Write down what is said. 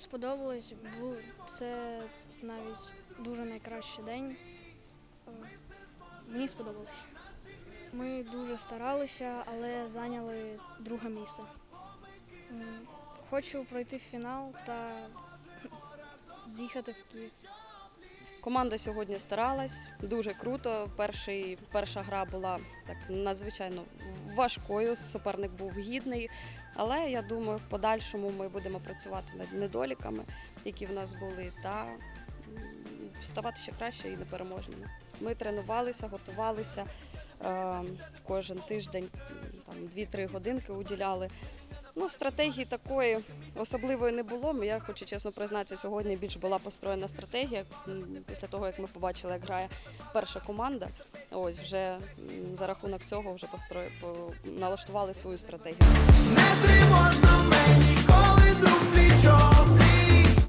сподобалось, це навіть дуже найкращий день. Мені сподобалось. Ми дуже старалися, але зайняли друге місце. Хочу пройти в фінал та з'їхати в Київ. Команда сьогодні старалась дуже круто. Перший, перша гра була так надзвичайно важкою. Суперник був гідний. Але я думаю, в подальшому ми будемо працювати над недоліками, які в нас були, та ставати ще краще і непереможними. Ми тренувалися, готувалися е, кожен тиждень, там 2-3 годинки уділяли. Ну, стратегії такої особливої не було. Я хочу чесно признатися, сьогодні більш була построєна стратегія після того, як ми побачили, як грає перша команда. Ось вже за рахунок цього вже постро... налаштували свою стратегію. Не тривожно